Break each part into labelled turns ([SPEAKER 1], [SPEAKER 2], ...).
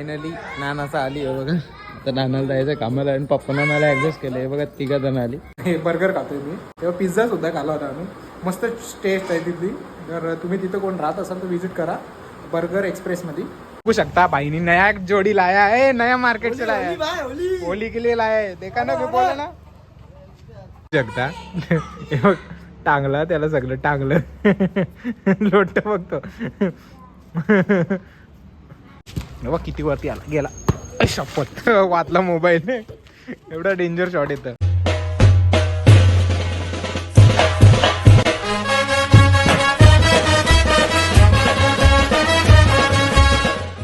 [SPEAKER 1] Finally नानाचा आली आहे बघा. आता नानाला जायचं कामाला आणि पप्पांना मला ऍडजस्ट केलं आहे बघा तिघा जण आली.
[SPEAKER 2] हे बर्गर खातोय मी. तेव्हा पिझ्झा सुद्धा खाला होता आम्ही. मस्त टेस्ट आहे तिथली. तर तुम्ही तिथं कोण राहत असाल तर विजिट करा. बर्गर एक्सप्रेस मध्ये बघू शकता बाईनी नया जोडी लाया है नया मार्केट से लाया है होली. के लिए लाया है देखा ना मी बोला ना. शकता बघ टांगला त्याला सगळं टांगलं. लोट बघतो. बाबा किती वरती आला. गेला. शपथ. वाचला मोबाईल एवढा डेंजर शॉट येतं.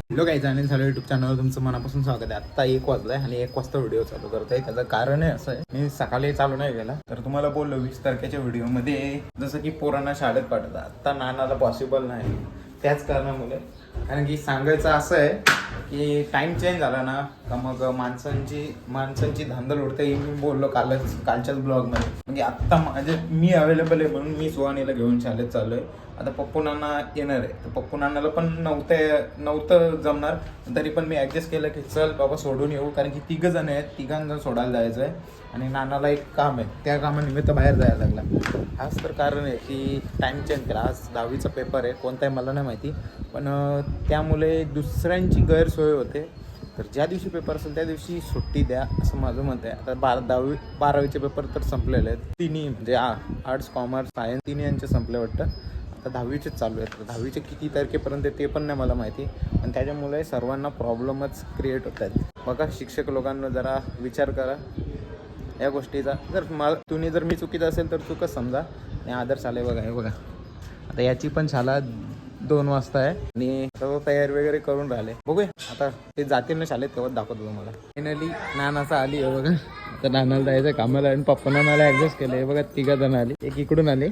[SPEAKER 2] हॅलो काही चॅनल झालं युट्यूब चॅनलवर तुमचं मनापासून स्वागत आहे. आत्ता एक वाजलाय आणि एक वाजता व्हिडिओ चालू करतोय. त्याचं कारण आहे असं आहे मी सकाळी चालू नाही गेला तर तुम्हाला बोललो वीस तारखेच्या व्हिडिओमध्ये जसं की पोरांना शाळेत पाठवतात. आत्ता नानाला पॉसिबल नाही. त्याच कारणामुळे कारण की सांगायचं असं आहे की टाइम चेंज झाला ना का मग माणसांची माणसांची धांदल उडते मी बोललो कालच कालच्याच ब्लॉगमध्ये म्हणजे आत्ता माझे मी अवेलेबल आहे म्हणून मी सुहानीला घेऊन शाळेत आहे आता पप्पू नाना येणार आहे. तर पप्पू नानाला पण नव्हतं नव्हतं जमणार. तरी पण मी ॲडजस्ट केलं की चल बाबा सोडून येऊ. कारण की तिघं जण आहेत. तिघांना सोडायला जायचं आहे. आणि नानाला एक काम आहे. त्या कामानिमित्त बाहेर जायला लागला. हाच तर कारण आहे की टाईम चेंज केला. आज दहावीचा पेपर आहे. कोणता आहे मला नाही माहिती. पण त्यामुळे दुसऱ्यांची गैरसोय होते. तर ज्या दिवशी पेपर असेल त्या दिवशी सुट्टी द्या असं माझं मत आहे. आता बारा दहावी बारावीचे पेपर तर संपलेले आहेत. तिन्ही म्हणजे आर्ट्स कॉमर्स सायन्स तिन्ही यांचे संपले वाटतं. आता दहावीचेच चालू आहेत. तर दहावीचे किती तारखेपर्यंत ते पण नाही मला माहिती. आणि त्याच्यामुळे सर्वांना प्रॉब्लेमच क्रिएट होत आहेत. बघा शिक्षक लोकांना जरा विचार करा. या गोष्टीचा. जर मला तुम्ही जर मी चुकीचं असेल तर चुकच समजा. आणि आदर्श आले बघा हे बघा. आता याची पण शाला दोन वाजता आहे. आणि सर्व तयारी वगैरे करून राहिले. बघूया. आता ते जातील ना शाळेत तेव्हाच दाखवतो तुम्हाला.
[SPEAKER 1] फायनली नानाचा आली आहे बघा. तर नानाला जायचं कामाला आणि पप्पांना मला ऍडजस्ट केलं हे बघा तिघा जण आली. एक इकडून आले.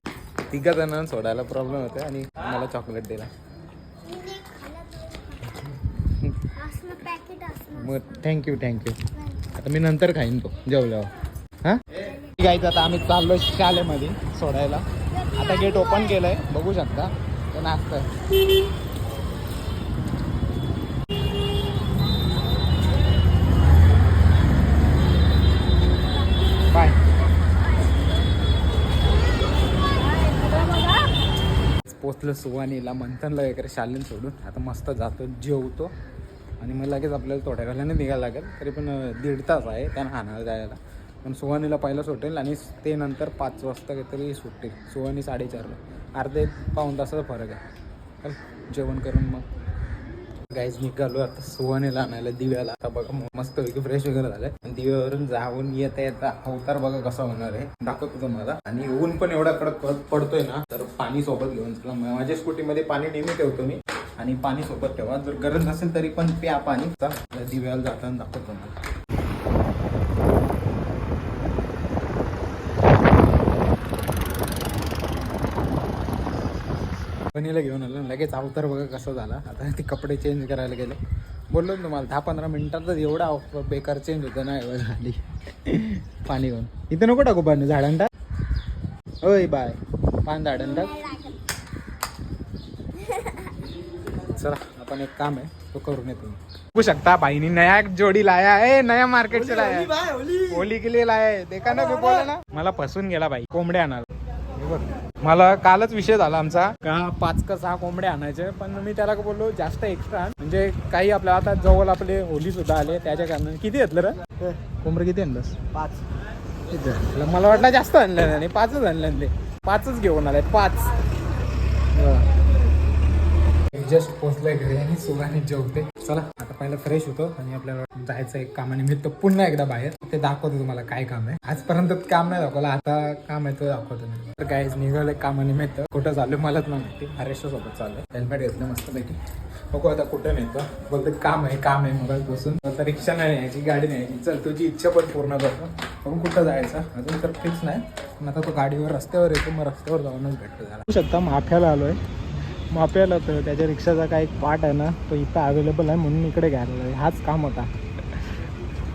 [SPEAKER 1] तिघा जणांना सोडायला प्रॉब्लेम होता आणि मला चॉकलेट दिला मग थँक्यू थँक्यू आता मी नंतर खाईन तो जेवल्यावर. हां? ठीक आहे आता आम्ही चाललो शाळेमध्ये सोडायला. आता गेट ओपन केलंय बघू शकता. तर नाचतंय. आपलं सुवानीला मंथनला वगैरे शालीन सोडून आता मस्त जातो जेवतो. आणि मग लगेच आपल्याला थोड्या वेळाने निघायला लागेल. तरी पण दीड तास आहे त्यांना हाणाला जायला. पण सुवानीला पहिलं सुटेल आणि ते नंतर पाच वाजता काहीतरी सुटेल सुवानी साडेचारला. अर्धे पाऊन तासाचा फरक आहे. जेवण करून मग. गाईज निघालो आता सुवानीला आणायला दिव्याला. आता बघा मस्त पैकी फ्रेश वगैरे झालं आणि दिव्यावरून जाऊन येता येता अवतार बघा कसा होणार आहे. दाखवतो तुम्हाला. आणि ऊन पण एवढा कडक पडतोय ना तर पाणी सोबत घेऊन चला. माझ्या स्कूटीमध्ये पाणी नेहमी ठेवतो मी. आणि पाणी सोबत ठेवा. जर गरज नसेल तरी पण प्या पाणी. दिव्याला जाताना दाखवतो मला बनीला घेऊन आलो. लगेच अवतार बघा कसा झाला. आता ते कपडे चेंज करायला गेले. बोललो ना तुम्हाला दहा पंधरा मिनिटातच एवढा बेकार चेंज होतं ना एवढं झाली पाणी घेऊन. इथं नको टाकू पाणी झाडांटा ओय बाय. पान झाडांना चला आपण एक काम आहे तो करून येतो. बघू शकता बाईनी नया जोडी लाया है नया मार्केट से लाया है होली के लिए लाया है देखा ना मी बोला ना? मला फसून गेला बाई कोंबड्या आणाल हे. मला कालच विषय झाला आमचा का पाच का सहा कोंबड्या आणायचे पण मी त्याला बोललो जास्त एक्स्ट्रा म्हणजे काही आपल्या आता जवळ आपले होली सुद्धा आले त्याच्या कारण किती घेतलं रे? कोंबडे किती आणलंस? पाच. किती? आणलं? मला वाटलं जास्त आणलं नाही पाचच आणलं ते. पाचच घेऊन आले पाच. जस्ट पोहोचलोय घरी आणि सुगाने जेवते. चला आता पहिलं फ्रेश होतो आणि आपल्याला जायचं एक कामानिमित्त पुन्हा एकदा बाहेर. ते दाखवतो तुम्हाला काय काम आहे. आजपर्यंत काम नाही दाखवलं आता काम आहे तो दाखवतो मी तर काय निघालं कामानिमित्त. कुठं चालू मलाच नाही माहिती हरेशच्या सोबत चालू हेल्मेट घेतलं मस्त पैकी बघू आता कुठं नेतो. बोलतो काम आहे काम आहे मग बसून. आता रिक्षा नाही न्यायची गाडी न्यायची. चल तुझी इच्छा पण पूर्ण करतो. पण कुठं जायचं. अजून तर फिक्स नाही. पण आता तो गाडीवर रस्त्यावर येतो मग रस्त्यावर जाऊनच भेटतो त्याला. शकता माफ्याला आलोय. माप्याला तर त्याच्या रिक्षाचा काय एक पार्ट आहे ना तो इथं अवेलेबल आहे म्हणून इकडे घ्यायला लागेल. हाच काम होता.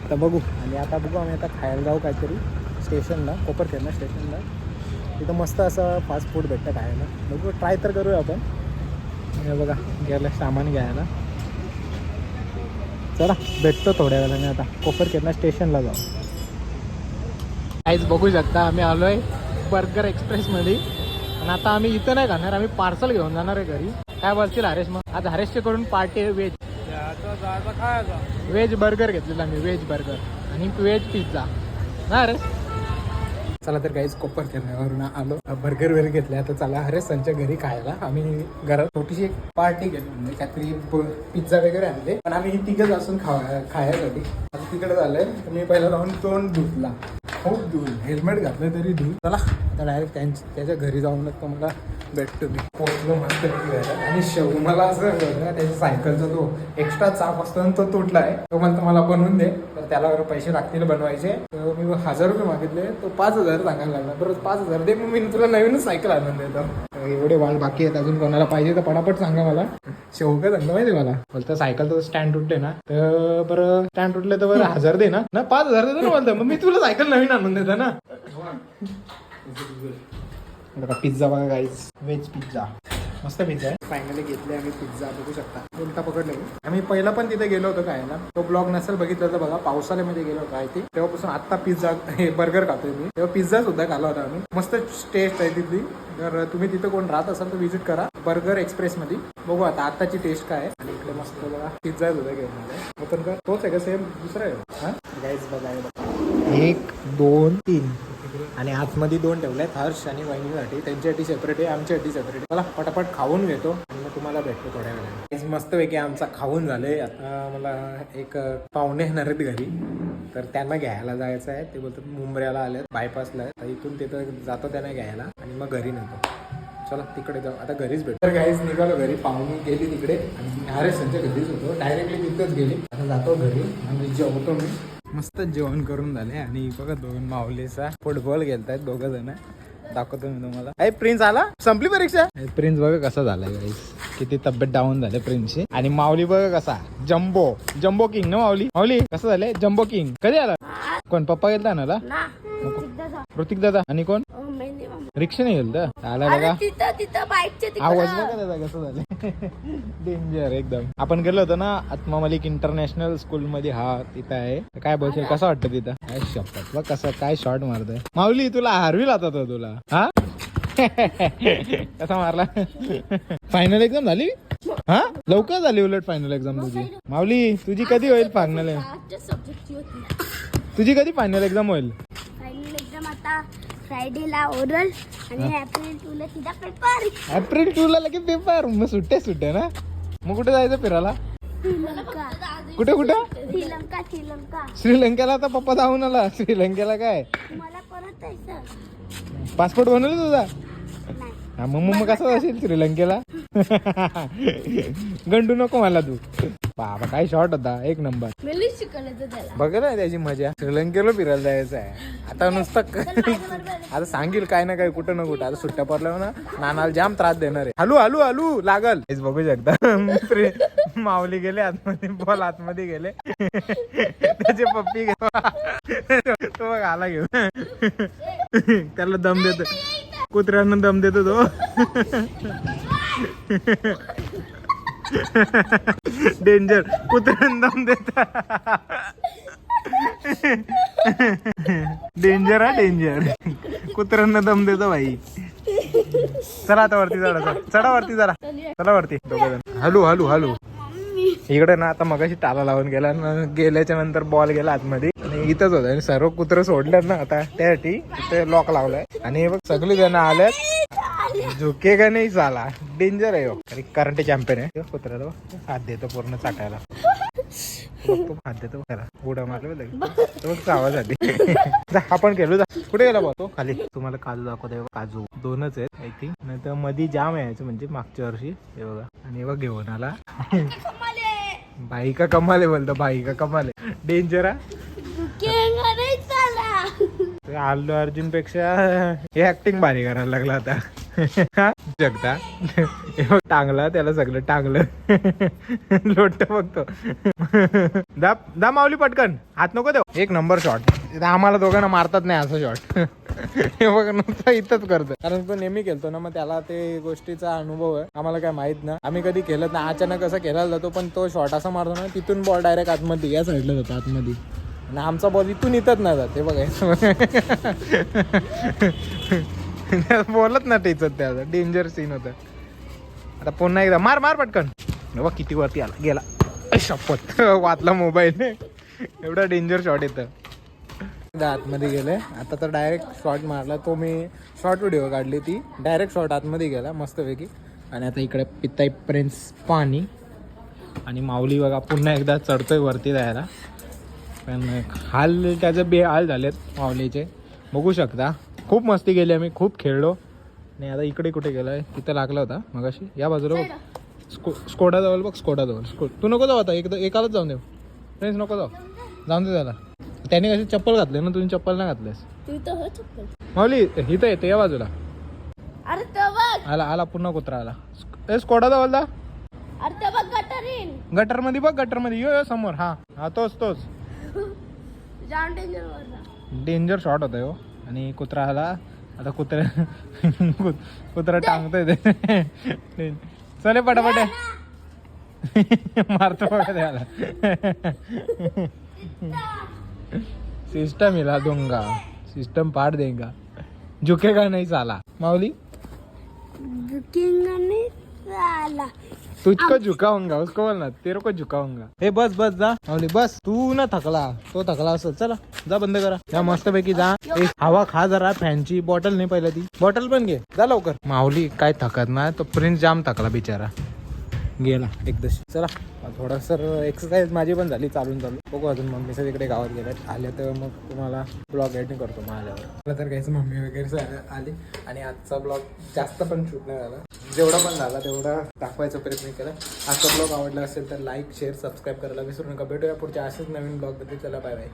[SPEAKER 1] आता बघू. आणि आता बघू आम्ही आता खायला जाऊ काहीतरी स्टेशनला कोपरखेडला स्टेशनला. तिथं मस्त असं फास्ट फूड भेटतं खायला. बघू ट्राय तर करूया आपण. हे बघा गेलं सामान घ्यायला. चला भेटतो थोड्या वेळाने आता. कोपरखेरणा स्टेशनला जाऊ. काहीच बघू शकता आम्ही आलोय बर्गर एक्सप्रेसमध्ये. आणि आता आम्ही इथं नाही खाणार आम्ही पार्सल घेऊन जाणार आहे घरी. काय बोलतील हरेश मग? आज हरेशचे कडून पार्टी आहे व्हेज व्हेज बर्गर घेतलेला आम्ही व्हेज बर्गर आणि व्हेज पिझ्झा ना हरेश? चला तर काहीच कोपर खेळण्यावरून आलो. बर्गर वगैरे घेतले आता चला हरेश संच्या घरी खायला. आम्ही घरात छोटीशी एक पार्टी घेतली म्हणजे काहीतरी पिझ्झा वगैरे आणले. पण आम्ही तिघच असून खा खायसाठी. आता तिकडे झालंय. मी पहिला राहून तोंड धुतला. खूप धूल हेल्मेट घातलं तरी धूल चला आता डायरेक्ट त्यांच्या त्याच्या घरी जाऊनच तुम्हाला भेटतो मी. पोहोचलो मस्त आणि शेव मला असं त्याच्या सायकलचा तो एक्स्ट्रा चाप असतो ना तो तुटला आहे तो म्हणतो मला बनवून दे. तर त्याला जर पैसे लागतील बनवायचे. तर मी हजार रुपये मागितले. तो पाच हजार सांगायला लागला. परत पाच हजार दे मग मी तुला नवीनच सायकल आणून देतो. तर एवढे वाल बाकी आहेत. अजून कोणाला पाहिजे तर पटापट सांगा मला. शेव काय सांगलं माहिती मला बोलतं सायकल तर स्टँड तुटले ना. तर बरं स्टँड तुटले तर बरं हजार दे ना. ना पाच हजार देतो ना बोलतं मग मी तुला सायकल नवीन आणून देतो ना. बघा पिझ्झा बघा गाईज व्हेज पिझ्झा मस्त पिझ्झा आहे. फायनली घेतले आम्ही पिझ्झा बघू शकता. उलटा पकडले. आम्ही पहिला पण तिथे गेलो होतो खायला. तो ब्लॉग नसेल बघितलं तर बघा पावसाळ्यामध्ये गेलो होतो आय थिंक तेव्हापासून आता पिझ्झा हे बर्गर खातोय मी. तेव्हा पिझ्झा सुद्धा खाल्ला होता आम्ही. मस्त टेस्ट आहे तिथली. तर तुम्ही तिथं कोण राहत असाल तर व्हिजिट करा. बर्गर एक्सप्रेस मध्ये बघू आता आताची टेस्ट काय आहे. आणि इकडे मस्त बघा पिझ्झा सुद्धा घेऊन आलाय. कर तोच आहे का सेम दुसरा आहे? हा? गाईज बघा बघा. एक दोन तीन. आणि आतमध्ये दोन ठेवले आहेत हर्ष आणि वहिनीसाठी. त्यांच्यासाठी सेपरेट आहे आमच्यासाठी सेपरेट आहे. मला पटापट खाऊन घेतो आणि मग तुम्हाला भेटतो थोड्या वेळाने. मस्तपैकी आमचा खाऊन झाले आता मला एक पाहुणे येणार आहेत घरी. तर त्यांना घ्यायला जायचं आहे. ते बोलतात मुंबऱ्याला आले बायपासला आहे तर इथून तिथं जातो त्यांना घ्यायला. आणि मग घरी नेतो. चला तिकडे जाऊ. आता घरीच भेट. तर काहीच निघालो घरी पाहुणे गेली तिकडे. आणि अरे संजय घरीच होतो. डायरेक्टली तिथंच गेली. आता जातो घरी. आणि जेवतो मी. मस्त जेवण करून झाले. आणि बघा दोन माऊलीचा फुटबॉल खेळतायत दोघ जण. दाखवतो मी तुम्हाला. अरे प्रिन्स आला? संपली परीक्षा? प्रिन्स बघा कसा झालाय गाईस किती तब्येत डाऊन झाले प्रिन्सची आणि माऊली बघा कसा. जम्बो जम्बो किंग ना माऊली? माऊली कसं झालंय? जम्बो किंग कधी आला? कोण पप्पा गेलता ना. ऋतिक दादा. आणि कोण?
[SPEAKER 3] अं, मेहंदी मामा.
[SPEAKER 1] रिक्षा गेलता? आला बघा.
[SPEAKER 3] तिथं तिथं बाईकच्या
[SPEAKER 1] आवाज
[SPEAKER 3] तिकडं
[SPEAKER 1] बघा त्याचा कसं झालं डेंजर एकदम. आपण गेलो होतो ना आत्मा मलिक इंटरनॅशनल स्कूल मध्ये. हा तिथं आहे. तर काय बोलशील कसं वाटतं तिथं? काय शपथ बघ कसं काय शॉट मारतोय. माऊली तुला हारवी लावतात हो तुला. हा? कसा मारला? फायनल एक्झाम झाली? हा? लवकर झाली उलट फायनल एक्झाम तुझी. माऊली तुझी कधी होईल फायनल
[SPEAKER 3] आजच्या सब्जेक्टची होती.
[SPEAKER 1] तुझी कधी फायनल एक्झाम होईल?
[SPEAKER 3] फायनल आता फ्रायडेला ओरल आणि एप्रिल टू ला तिचा पेपर
[SPEAKER 1] एप्रिल टू ला लगेच पेपर मग सुट्टे सुट्टे ना? मग कुठे जायचं फिरायला?
[SPEAKER 3] श्रीलंका.
[SPEAKER 1] कुठे कुठं?
[SPEAKER 3] श्रीलंका श्रीलंका.
[SPEAKER 1] श्रीलंकेला आता पप्पा जाऊन आला. श्रीलंकेला काय?
[SPEAKER 3] मला परत जायचं.
[SPEAKER 1] पासपोर्ट बनवलं तुझा? हा, मग मग कसं जाशील श्रीलंकेला? गंडू नको मला तू. बाबा काय शॉट होता. एक नंबर बघ ना त्याची मजा. श्रीलंकेला फिरायला जायचं आहे. आता नुसतं आता सांगेल काय ना काय कुठं ना कुठं. आता सुट्ट्या पडल्यावर ना नानाला जाम त्रास देणार आहे. हलू हलू हलू लागल. बघू शकता. माऊली गेले आतमध्ये बॉल आतमध्ये गेले. त्याचे पप्पी घे तो बघ आला घेऊन. त्याला दम देतो कुत्र्यांना दम देतो तो. डेंजर कुत्र्यांना दम देता. डेंजर हा डेंजर कुत्र्यांना दम देतो भाई. चला आता वरती चढा चला. चढा वरती जरा. चला वरती. हलू हलू हलू. इकडे ना आता मगाशी टाला लावून गेला गेल्याच्यानंतर बॉल गेला आतमध्ये. इथंच होत आणि सर्व कुत्र सोडल्यात ना आता त्यासाठी तिथे लॉक लावलाय. आणि हे बघ सगळी जण आल्यात. झुके का नाही चाला डेंजर आहे हो. आणि करंट चॅम्पियन आहे. कुत्र्याला हात देतो पूर्ण चाटायला हात देतो खरा उडा मारला आवाज आली आपण गेलो जा. कुठे गेला बा तो? खाली. तुम्हाला काजू दाखवतोय बघ, काजू. दोनच आहेत आय थिंक नाही तर मध्ये जाम यायचं म्हणजे मागच्या वर्षी. हे बघा. आणि बघ घेऊन आला. बाई का कमाले बोलतो बाई का कमाले डेंजर हा. अल्लू अर्जुनपेक्षा हे ऍक्टिंग भारी करायला लागला आता. जगता. टांगला त्याला सगळं टांगलं. लोट बघतो. दा दा माऊली पटकन. हात नको देऊ. एक नंबर शॉट आम्हाला दोघांना मारतात नाही असं शॉट हे बघ नुसतं इथंच करतो कारण तो नेहमी खेळतो ना मग त्याला ते गोष्टीचा अनुभव आहे. आम्हाला काय माहीत ना. आम्ही कधी खेळत ना अचानक असं खेळायला जातो पण तो शॉट असा मारतो ना तिथून बॉल डायरेक्ट आतमध्ये या साईडला जातो आतमध्ये. आणि आमचा बॉल इथून इथंच नाही ते बघायचं बोलत ना टेचत त्याचं डेंजर सीन होतं. आता पुन्हा एकदा मार मार पटकन. बाबा किती वरती आला गेला. शपथ. वाचला मोबाईल एवढा डेंजर शॉट येतं. आतमध्ये गेले. आता तर डायरेक्ट शॉट मारला. तो मी शॉर्ट व्हिडिओ काढली ती. डायरेक्ट शॉट आतमध्ये गेला मस्तपैकी. आणि आता इकडे पिताई प्रिन्स पाणी. आणि माऊली बघा पुन्हा एकदा चढतोय वरती जायला. पण हाल त्याचे बेहाल झालेत माऊलीचे. बघू शकता. खूप मस्ती केली आम्ही खूप खेळलो. आणि आता इकडे कुठे गेलाय? तिथं लागला होता मगाशी. या बाजूला बघ. स्को स्कोडाजवळ बघ स्कोडाजवळ स्को तू नको जाऊ आता एकदा एकालाच जाऊन देऊ. फ्रेंड्स नको जाऊ. जाऊन दे त्याला. त्याने कशी चप्पल घातली ना तुम्ही चप्पल नाही घातलेस.
[SPEAKER 3] हो
[SPEAKER 1] माऊली इथं येते या बाजूला. आला आला पुन्हा कुत्रा आला. ए स्कोडा जवळ
[SPEAKER 3] गटरमध्ये बघ
[SPEAKER 1] गटरमध्ये यो यो समोर. हा. हा तोच तोच.
[SPEAKER 3] डेंजर
[SPEAKER 1] शॉट होता हो. आणि कुत्रा आला आता कुत्रा कुत- कुत्रा टांगतोय ते. चले पटापट. मारतो त्याला. सिस्टम हिला दूंगा. सिस्टम पाड देगा. झुकेगा नहीं साला माऊली?
[SPEAKER 3] बुकिंग आणि आला
[SPEAKER 1] तुझको झुकाऊंगा उसको बोलना तेरे को झुकाऊंगा हे बस बस जा. माऊली बस. तू ना थकला तो थकला असं चला जा बंद करा. या मस्त पैकी जा. एक हवा खा जरा फॅनची बॉटल नाही पहिला ती. बॉटल पण घे जा लवकर. माऊली काय थकत ना तो प्रिन्स जाम थकला बिचारा. गेला एकदशी. चला थोडंसं एक्सरसाइज माझी पण झाली चालून चालू बघू अजून मम्मी तिकडे गावात गेले आले तर मग तुम्हाला ब्लॉग एडिटिंग करतो मग आल्यावर मला तर काहीच मम्मी वगैरे आली. आणि आजचा ब्लॉग जास्त पण शूट नाही झाला. जेवढा पण झाला तेवढा दाखवायचा प्रयत्न केला. आजचा ब्लॉग आवडला असेल तर लाईक शेअर सबस्क्राईब करायला विसरू नका. भेटूया पुढच्या असेच नवीन ब्लॉगमध्ये चला बाय बाय